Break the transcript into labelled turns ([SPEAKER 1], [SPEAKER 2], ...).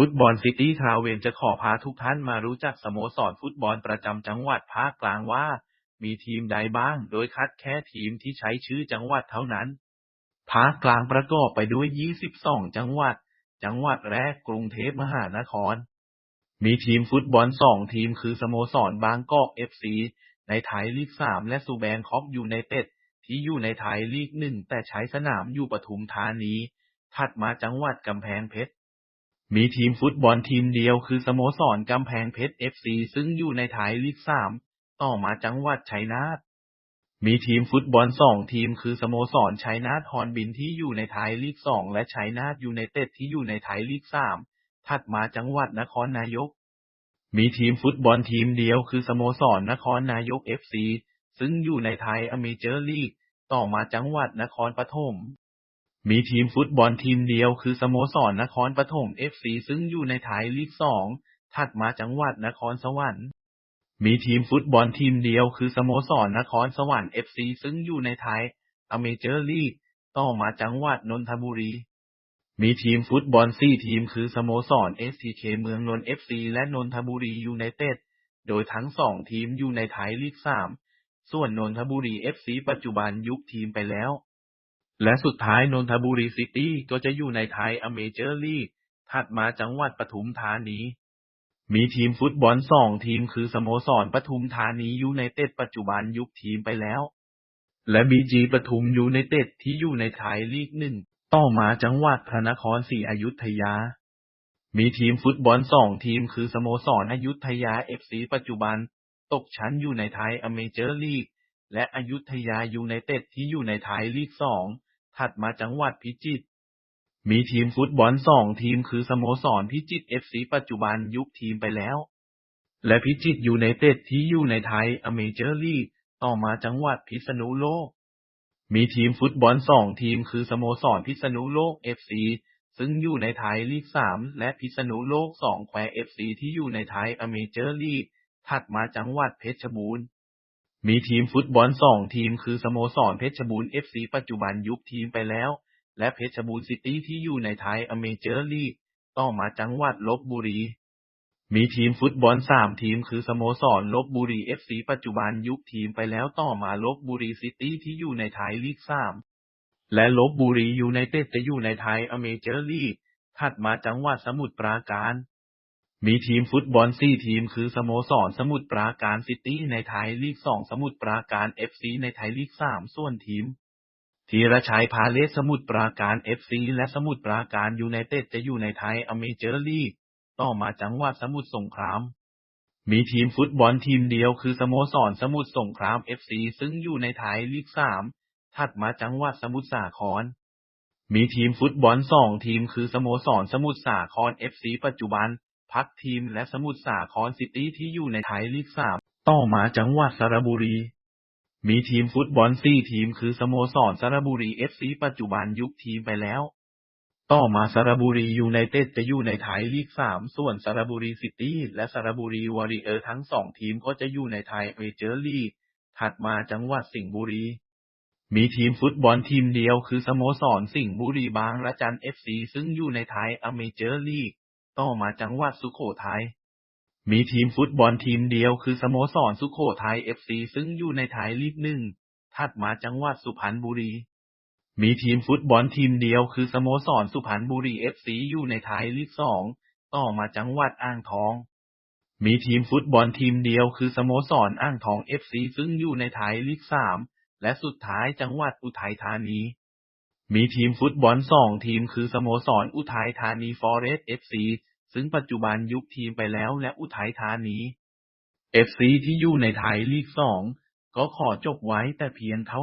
[SPEAKER 1] ฟุตบอลซิตี้ทราเวนจะขอพาทุกท่านมารู้จักสโมสรฟุตบอลประจำจังหวัดภาคกลางว่า มีทีมใดบ้าง โดยคัดแค่ทีมที่ใช้ชื่อจังหวัดเท่านั้น ภาคกลางประกอบไปด้วย 22 จังหวัด จังหวัดแรกกรุงเทพมหานคร มีทีมฟุตบอลสองทีมคือสโมสรบางกอกเอฟซีในไทยลีก3และซูแบงคอกยูไนเต็ดที่อยู่ในไทยลีกหนึ่งแต่ใช้สนามอยู่ปทุมธานี ถัดมาจังหวัดกำแพงเพชร มีทีมฟุตบอลทีมเดียวคือสโมสรกำแพงเพชรเอฟซีซึ่งอยู่ในไทยลีก3ต่อมาจังหวัดชัยนาท มีทีมฟุตบอลสองทีมคือสโมสรชัยนาทฮอนบินที่อยู่ในไทยลีก2และชัยนาทยูไนเต็ดที่อยู่ในไทยลีก3ถัดมาจังหวัดนครนายก มีทีมฟุตบอลทีมเดียวคือสโมสรนครนายกเอฟซีซึ่งอยู่ในไทยอเมเจอร์ลีก ต่อมาจังหวัดนครปฐม มีทีมฟุตบอลทีมเดียวคือสโมสรนครปฐมเอฟซีซึ่งอยู่ในไทยลีก2ถัดมาจังหวัดนครสวรรค์ มีทีมฟุตบอลทีมเดียวคือสโมสรนครสวรรค์เอฟซีซึ่งอยู่ในไทยอเมเจอร์ลีก ต่อมาจังหวัดนนทบุรี มีทีมฟุตบอลสี่ทีมคือสโมสร STK เคเมืองนนท์ FC และนนทบุรียูไนเต็ด โดยทั้งสองทีมอยู่ในไทยลีก3ส่วนนนทบุรี FC ปัจจุบันยุบทีมไปแล้ว และสุดท้ายนนทบุรีซิตี้ก็จะอยู่ในไทยอเมเจอร์ลีก ถัดมาจังหวัดปทุมธานี มีทีมฟุตบอลสองทีมคือสโมสรปทุมธานียูไนเต็ดปัจจุบันยุบทีมไปแล้ว และบีจีปทุมยูไนเต็ดที่อยู่ในไทยลีกหนึ่ง ต่อมาจังหวัดพระนครศรีอยุธยา มีทีมฟุตบอลสองทีมคือสโมสรอยุธยาเอฟซีปัจจุบัน ตกชั้นอยู่ในไทยอเมเจอร์ลีก และอยุธยายูไนเต็ดที่อยู่ในไทยลีกสอง ถัดมาจังหวัดพิจิตร มีทีมฟุตบอลสองทีมคือสโมสรพิจิตรเอฟซีปัจจุบันยุบทีมไปแล้ว และพิจิตรยูไนเต็ดที่อยู่ในไทยอเมเจอร์ลีกต่อมาจังหวัดพิษณุโลก มีทีมฟุตบอลสองทีมคือสโมสรพิษณุโลกเอฟซีซึ่งอยู่ในไทยลีก3และพิษณุโลก2แควเอฟซีที่อยู่ในไทยอเมเจอร์ลีกถัดมาจังหวัดเพชรบูรณ์ มีทีมฟุตบอลสองทีมคือสโมสรเพชรบูรณ์เอฟซีปัจจุบันยุบทีมไปแล้ว และเพชรบูรณ์ซิตี้ที่อยู่ในไทยอเมเจอร์ลีกต่อมาจังหวัดลบบุรี มีทีมฟุตบอลสามทีมคือสโมสรลบบุรีเอฟซีปัจจุบันยุบทีมไปแล้วต่อมาลบบุรีซิตี้ที่อยู่ในไทยลีก3และลบบุรียูไนเต็ดจะอยู่ในไทยอเมเจอร์ลีกถัดมาจังหวัดสมุทรปราการ มีทีมฟุตบอลสี่ทีมคือสโมสรสมุทรปราการซิตี้ในไทยลีก2สมุทรปราการเอฟซีในไทยลีก3ส่วนทีมธีรชัยพาเลสสมุทรปราการเอฟซีและสมุทรปราการยูไนเต็ดจะอยู่ในไทยอเมเจอร์ลีกต่อมาจังหวัดสมุทรสงคราม มีทีมฟุตบอลทีมเดียวคือสโมสรสมุทรสงครามเอฟซีซึ่งอยู่ในไทยลีก3ถัดมาจังหวัดสมุทรสาคร มีทีมฟุตบอลสองทีมคือสโมสรสมุทรสาครเอฟซีปัจจุบัน พักทีมและสมุทรสาครซิตี้ที่อยู่ในไทยลีก3ต่อมาจังหวัดสระบุรี มีทีมฟุตบอลสี่ทีมคือสโมสรสระบุรีเอฟซีปัจจุบันยุบทีมไปแล้ว ต่อมาสระบุรียูไนเต็ดจะอยู่ในไทยลีก3ส่วนสระบุรีซิตี้และสระบุรีวอริเออร์ทั้งสองทีมก็จะอยู่ในไทยเมเจอร์ลีก ถัดมาจังหวัดสิงห์บุรีมีทีมฟุตบอลทีมเดียวคือสโมสรสิงห์บุรีบางระจันเอฟซีซึ่งอยู่ในไทยอเมเจอร์ลีก ต่อมาจังหวัดสุโขทัยมีทีมฟุตบอลทีมเดียวคือสโมสรสุโขทัยเอฟซีซึ่งอยู่ในไทยลีกหนึ่ง ถัดมาจังหวัดสุพรรณบุรี มีทีมฟุตบอลทีมเดียวคือสโมสรสุพรรณบุรีเอฟซีอยู่ในไทยลีกสอง ต่อมาจังหวัดอ่างทอง มีทีมฟุตบอลทีมเดียวคือสโมสรอ่างทองเอฟซีซึ่งอยู่ในไทยลีกสาม และสุดท้ายจังหวัดอุทัยธานี มีทีมฟุตบอลสองทีมคือสโมสรอุทัยธานีฟอเรสต์เอฟซี ซึ่งปัจจุบันยุบทีมไปแล้วและอุทัยธานีเอฟซีที่อยู่ในไทยลีกสองก็ขอจบไว้แต่เพียงเท่า